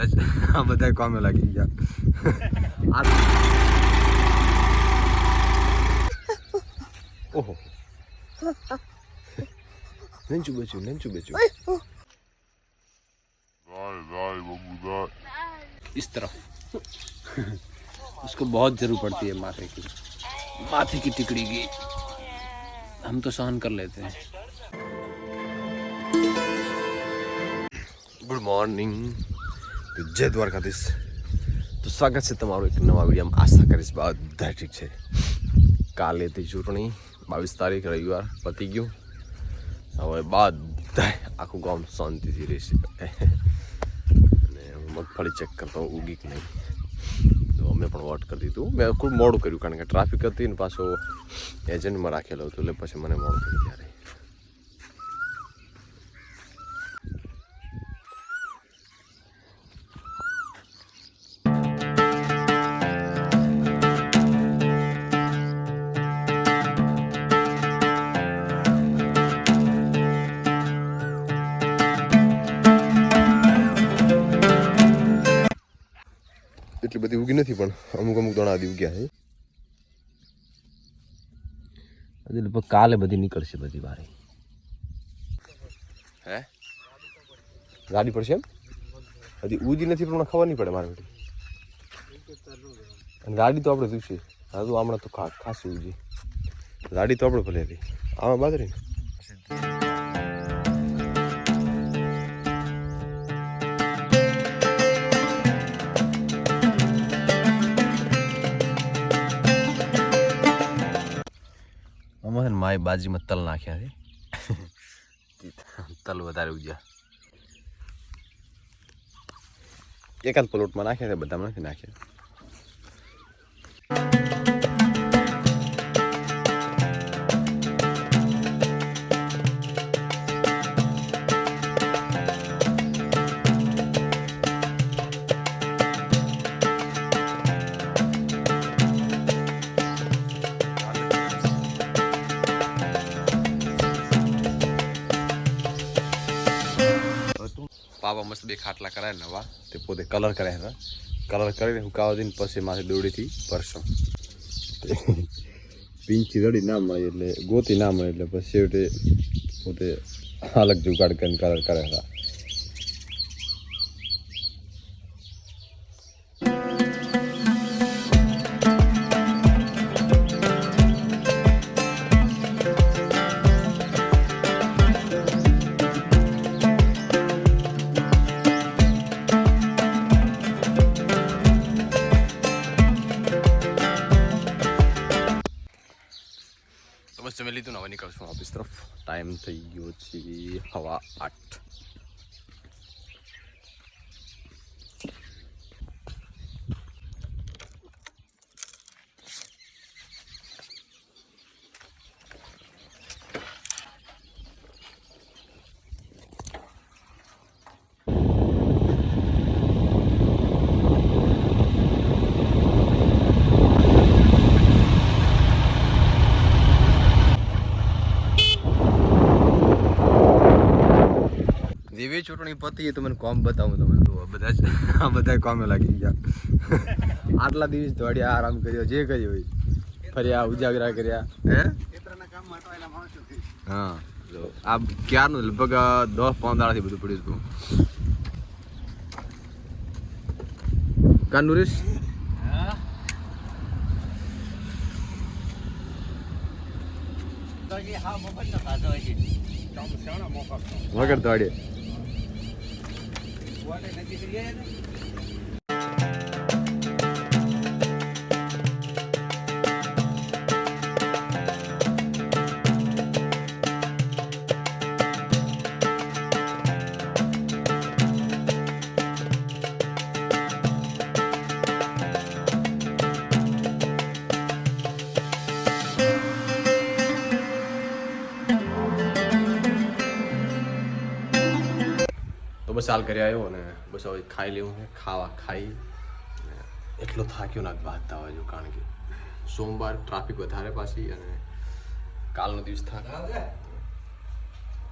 બધા જ આ બધા કામે લાગી ગયા આ ઓહો નંચુ બચ્યું નંચુ બચ્યું इस तरफ उसको बहुत जरूर पड़ती है माथे की माथे की टिकड़ी की हम तो सहन कर लेते हैं ગુડ મોર્નિંગ તો જય દ્વારકાધીશ. તો સ્વાગત છે તમારું એક નવા વિડીયોમાં. આશા કરીશ બધા ઠીક છે. કાલે હતી ચૂંટણી, બાવીસ તારીખ, રવિવાર પતી ગયું. હવે બધા આખું ગામ શાંતિથી રહેશે. અને મગફળી ચેક કરતો ઉગી કે નહીં? તો અમે પણ વોટ કરી દીધું. મેં ખૂબ મોડું કર્યું, કારણ કે ટ્રાફિક હતી ને પાછો એજન્ટમાં રાખેલો હતો, એટલે પછી મને મોડું કર્યું ત્યારે. એટલી બધી ઉગી નથી પણ અમુક અમુક દોણા આદિ ઉગ્યા છે. હજી લગભગ કાલે બધી નીકળશે બધી વારે. હે? ગાડી પડશે એમ? હજી ઉજી નથી પણ મને ખબર નહીં પડે મારે બેટી અને ગાડી તો આપણે જોઈશે. હા તો હમણાં તો ખાસ ખાસી ઉજી ગાડી તો આપણે ભલે રહી આમાં બાદ રહી માય બાજીમાં તલ નાખ્યા છે. તલ વધારે ઉગ્યા એકાદ પલોટમાં નાખ્યા છે બધામાં નથી નાખ્યા. મસ્ત બે ખાટલા કરાય નવા, તે પોતે કલર કર્યા હતા કલર કરીને હુકાવા દઈને પછી માથે દોડીથી ભરશો. પિંચી દોડી ના મળી એટલે, ગોતી ના મળી એટલે પછી છેવટે પોતે અલગ જુગાડ કરીને કલર કર્યા હતા લીધું હવે નીકળશું. ઓફિસ તરફ. ટાઈમ થઈ ગયો છે હવા આઠ. જેવી ચૂંટણી પતી એ તો મને કોમ બતાવું તમને તો બધા જ આ બધા કોમે લાગી ગયા. આટલા દિવસ દોડ્યા આરામ કર્યો જે કર્યો હોય. ફર્યા ઉજાગરા કર્યા. હે? હા. જો આ ક્યારનું? લગભગ દસ પંદર બધું પડ્યું હતું. કાનુરીશ? વગર દોડે igual en el તો બસ હાલ કરી આવ્યો અને બસ હવે ખાઈ લેવું છે, ખાવા ખાઈ. એટલો થાક્યો ના ભાગતા હોય જો, કારણ કે સોમવાર ટ્રાફિક વધારે પાછી અને કાલનો દિવસ થાક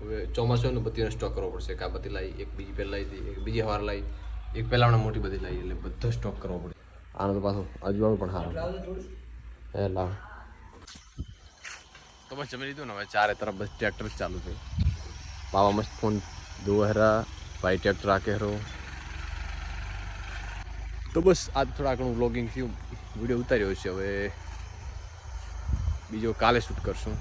હવે ચોમાસું ને બત્તીનો સ્ટોક કરવો પડશે, કે બત્તી લાવી એક બીજી પહેલાં લાવી હતી, એક બીજી હવાર લાવી એક પહેલાં આપણે મોટી બધી લાવી એટલે બધો સ્ટોક કરવો પડે. આનો તો પાછો અજવાળું પણ સારું હે લાવ. તો બસ જમી લીધું ને, હવે ચારે તરફ બસ ટ્રેક્ટર ચાલુ થયું. બાબા મસ્ત ફોન દો હરા ભાઈ ટ્રેક્ટર રાખે કહેરો તો બસ આજ થોડા ઘણું વ્લોગિંગ થયું. વીડિયો ઉતાર્યો છે હવે. બીજો કાલે શૂટ કરશું.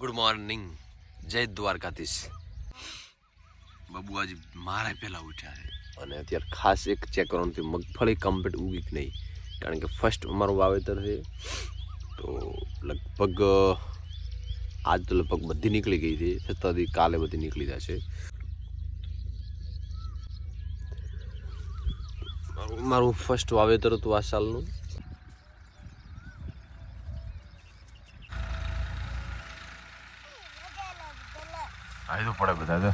ગુડ મોર્નિંગ જય દ્વારકાધીશ બાબુ આજે મારા પહેલા ઉઠ્યા છે. અને અત્યારે ખાસ એક ચેક કરવાનું થયું મગફળી કમ્પ્લીટ ઉગી કે નહીં? કારણ કે ફર્સ્ટ અમારું વાવેતર છે તો લગભગ આજ તો લગભગ બધી નીકળી ગઈ છે છતાં કાલે બધી નીકળી જશે. મારું મારું ફર્સ્ટ વાવેતર હતું આ સાલનું. આવી તો પડે બધા તો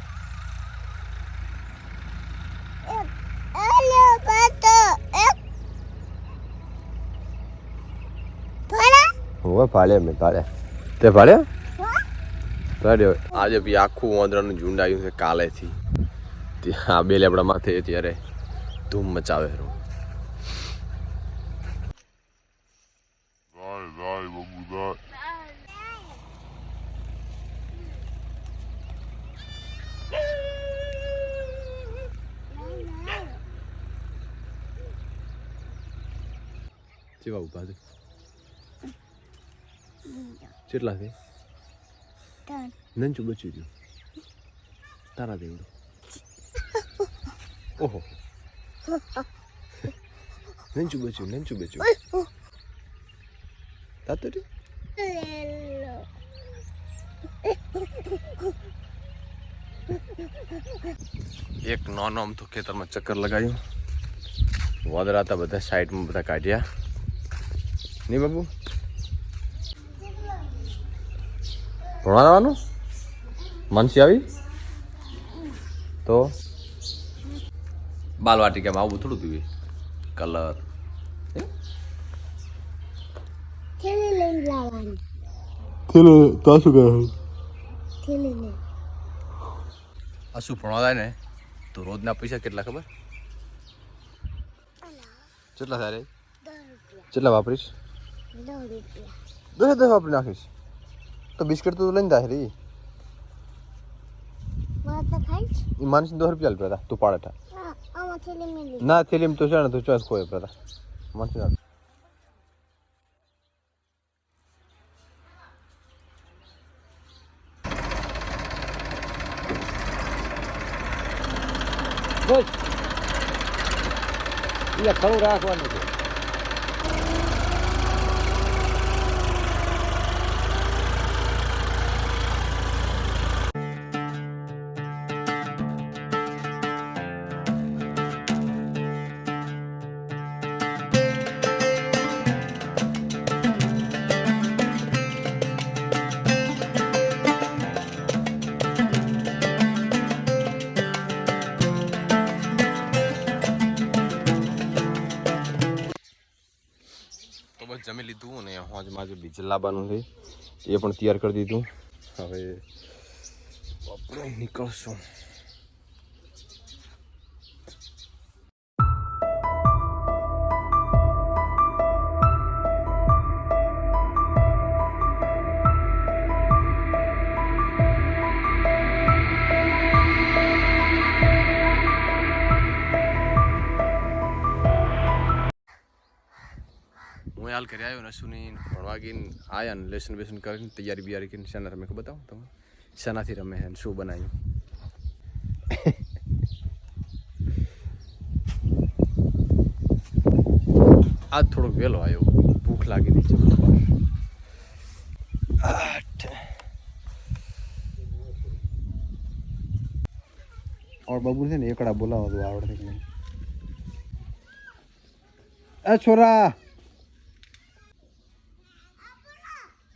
હોવે પાડ્યા મેં પાડ્યા તે પાડ્યા પાડ્યો આજે બી આખું વાંદરાનું ઝુંડ આવ્યું છે કાલેથી. ત્યાં બે લેબડા માથે ત્યારે ધૂમ મચાવે છે. કેવા ઊભા છે? કેટલા છે? નંચું બચ્યું ગયું તારા દેવડું. ઓહો. નંચું બચ્યું નંચું બચ્યું. તાતો રહ્યું? એક નાનો આમ તો ખેતરમાં ચક્કર લગાવ્યું વાદળા હતા બધા સાઈડમાં બધા કાઢ્યા. નહીં બાબુ? ભણવા જવાનું માનસી આવી? તો? બાલવાટિકામાં આવું થોડું પીવી. કલર. શું ભણવા જાય ને? તો રોજના પૈસા કેટલા ખબર? કેટલા થાય કેટલા વાપરીશ? દસ દસ વાપરી નાખીશ. તો બિસ્કિટ તો લઈને જાય રે તો માનસી દસ રૂપિયા હતા તું પાડે મેલી ના થેલીમ તો છે ને તું ચોઈસ કોઈ હતા માનસી ખરું રાખવાનું છે લીધું અને હોજમાં જે બીજ લાવવાનું છે, એ પણ તૈયાર કરી દીધું. હવે આપણે નીકળશું. સુની ભણવા ગઈને આયા લેસન બેસન કરીને તૈયારી બિયારી કરીને શાના રમે બતાવો તમે શાનાથી રમે છે શું બનાવ્યું આજ થોડોક વહેલો આવ્યો ભૂખ લાગી રહી છે આઠ. ઓર બાબુ છે ને એકડા બોલાવો તો આવડે કે નહીં એ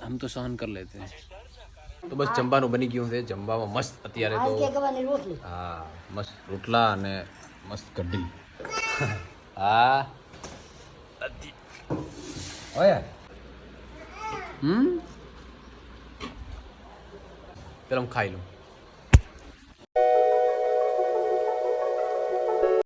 हम तो सहन कर लेते हैं તો બસ જમવાનું બની ગયું છે જમવામાં મસ્ત અત્યારે તો હા મસ્ત રોટલા અને મસ્ત કઢી હા ઓય હમ પેલા હું ખાઈ લઉં